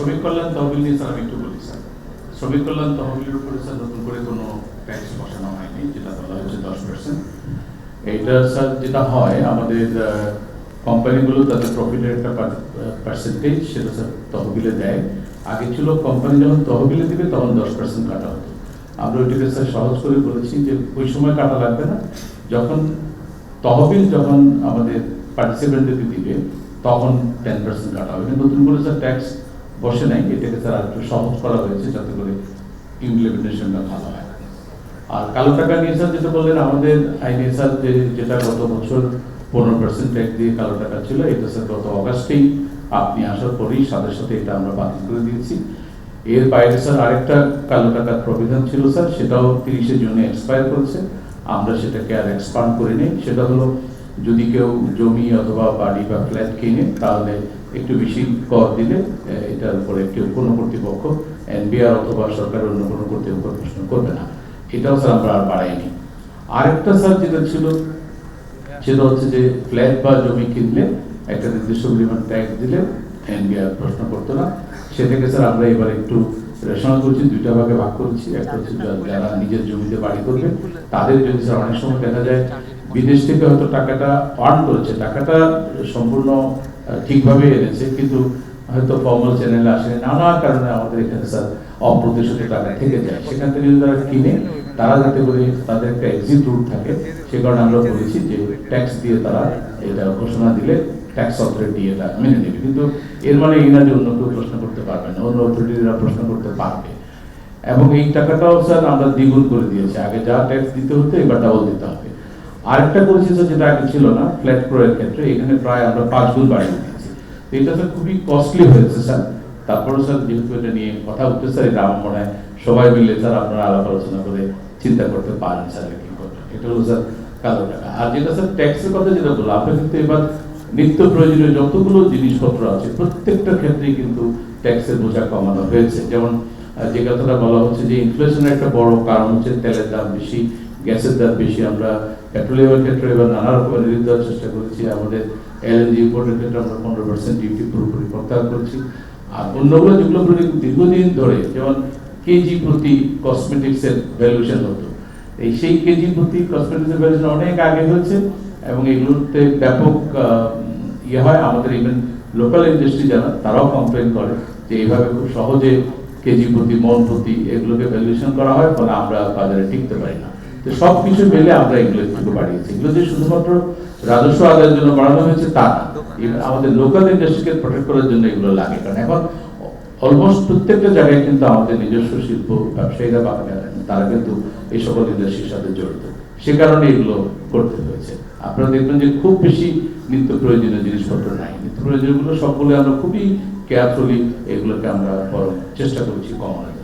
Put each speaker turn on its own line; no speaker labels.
শ্রমিক কল্যাণ তহবিল নিয়ে স্যার, আমি একটু বলি, স্যার। শ্রমিক কল্যাণ তহবিলের উপরে, স্যার, নতুন করে কোনো ট্যাক্স বসানো হয়নি, যেটা বলা হয়েছে দশ পার্সেন্ট এইটা, স্যার, যেটা হয়, আমাদের কোম্পানিগুলো তাদের প্রফিটের একটা পার্সেন্টেজ সেটা, স্যার, তহবিলে দেয়। আগে ছিল কোম্পানি যখন তহবিলে দিবে, তখন দশ পার্সেন্ট কাটা হতো। আমরা ওইটাকে, স্যার, সহজ করে বলেছি যে ওই সময় কাটা লাগবে না। যখন তহবিল যখন আমাদের পার্টিসিপেন্টদের দিবে, তখন টেন পার্সেন্ট কাটা হবে। নতুন করে, স্যার ট্যাক্স বসে নাই এটাকে স্যার একটু সহজ করা হয়েছে যাতে করে ইমপ্লিমেন্টেশনটা ভালো হয়। আর কালো টাকা নিয়ে স্যার যেটা বললেন, আমাদের আইনে স্যার যে যেটা গত বছর পনেরো পার্সেন্ট ট্যাক্স দিয়ে কালো টাকা ছিল, এটা স্যার গত অগাস্টেই আপনি আসার পরেই সাথে সাথে এটা আমরা বাতিল করে দিয়েছি। এর বাইরে স্যার আরেকটা কালো টাকার প্রবিধান ছিল স্যার সেটাও তিরিশে জুনে এক্সপায়ার করেছে। আমরা সেটাকে আর এক্সপান্ড করে নিই। সেটা হলো যদি কেউ জমি অথবা বাড়ি বা ফ্ল্যাট কিনে, তাহলে একটু বেশি কর দিলে এটার উপরে কেউ কোনো কর্তৃপক্ষ, এনবিআর অথবা সরকারের অন্য কোনো কর্তৃপক্ষ প্রশ্ন করবে না। এটাও স্যার আমরা আর বাড়াইনি। আরেকটা স্যার যেটা ছিল, সেটা হচ্ছে যে ফ্ল্যাট বা জমি কিনলে একটা নির্দিষ্ট পরিমাণ ট্যাক্স দিলে এনবিআর প্রশ্ন করতো না। সেটাকে স্যার আমরা এবার একটু রেশন করছি, দুইটা ভাগে ভাগ করেছি। একটা হচ্ছে যারা নিজের জমিতে বাড়ি করবে তাদের যদি স্যার অনেক সময় দেখা যায় বিদেশ থেকে হয়তো টাকাটা আর্ন করেছে, টাকাটা সম্পূর্ণ ঠিকভাবে এনেছে, কিন্তু হয়তো ফর্মাল চ্যানেলে আসে নানা কারণে আমাদের এখানে স্যার অপ্রতিশোধ টাকা থেকে যায়। সেখান থেকে যদি তারা কিনে, তারা যাতে করে তাদের একটা এক্সিট রুট থাকে, সে কারণে আমরা বলেছি যে ট্যাক্স দিয়ে তারা এটা ঘোষণা দিলে ট্যাক্স অথরিটি এটা মেনে নেবে। কিন্তু এর মানে এই না যে অন্য কেউ প্রশ্ন করতে পারবে না, অন্য অথরিটিরা প্রশ্ন করতে পারবে। এবং এই টাকাটাও স্যার আমরা দ্বিগুণ করে দিয়েছি। আগে যা ট্যাক্স দিতে হতো, এবার ডাবল দিতে হবে। আরেকটা করেছি যেটা আগে ছিল না, ফ্ল্যাট ক্রয়ের ক্ষেত্রে, এখানে প্রায় আমরা পাঁচ গুণ বাড়িয়ে তো এটা স্যার খুবই কস্টলি হয়েছে, স্যার। তারপরে স্যার, যেহেতু এটা নিয়ে কথা উঠতে স্যার, এটা আমার মনে হয় সবাই মিলে, স্যার, আপনারা আলাপ আলোচনা করে চিন্তা করতে পারেন, স্যার, এটা হলো, স্যার, কালো টাকা। আর যেটা, স্যার ট্যাক্সের কথা যেটা বলল আপনি কিন্তু এবার নিত্য প্রয়োজনীয় যতগুলো জিনিসপত্র আছে, প্রত্যেকটা ক্ষেত্রেই কিন্তু ট্যাক্সের বোঝা কমানো হয়েছে। যেমন যে কথাটা বলা হচ্ছে যে ইনফ্লেশনের একটা বড় কারণ হচ্ছে তেলের দাম বেশি গ্যাসের দাম বেশি, আমরা পেট্রোলিয়ামের ক্ষেত্রে এবার নানা রকমের রিলিফ দেওয়ার চেষ্টা করেছি, আমাদের এলএনজি ইম্পোর্টের ক্ষেত্রে আমরা পনেরো পার্সেন্ট ডিউটি পুরোপুরি প্রত্যাহার করেছি। আর অন্যগুলো যেগুলো দীর্ঘদিন ধরে, যেমন কেজি প্রতি কসমেটিক্সের ভ্যালুয়েশন হতো এই সেই কেজি প্রতি কসমেটিক্সের ভ্যালুয়েশন অনেক আগে হয়েছে এবং এগুলোতে ব্যাপক ইয়ে হয়। আমাদের ইভেন লোকাল ইন্ডাস্ট্রি যারা, তারাও কমপ্লেন করে যে এইভাবে খুব সহজে কেজি প্রতি, মন প্রতি এগুলোকে ভ্যালুয়েশন করা হয়, ফলে আমরা বাজারে টিকতে পারি না। তো সব কিছু মিলে আমরা এগুলো একটু বাড়িয়েছি। এগুলো যে শুধুমাত্র রাজস্ব আদায়ের জন্য বাড়ানো হয়েছে, তা না। আমাদের লোকাল ইন্ডাস্ট্রিকে প্রোটেক্ট করার জন্য এগুলো লাগে। কারণ এখন অলমোস্ট প্রত্যেকটা জায়গায় কিন্তু আমাদের নিজস্ব শিল্প ব্যবসায়ীরা বা তারা কিন্তু এই সকল ইন্ডাস্ট্রির সাথে জড়িত। সে কারণে এগুলো করতে হয়েছে। আপনারা দেখবেন যে খুব বেশি নিত্য প্রয়োজনীয় জিনিসপত্র নাই। নিত্য প্রয়োজনীয়গুলো সবগুলো আমরা খুবই কেয়ারফুলি এগুলোকে আমরা চেষ্টা করছি কমানোর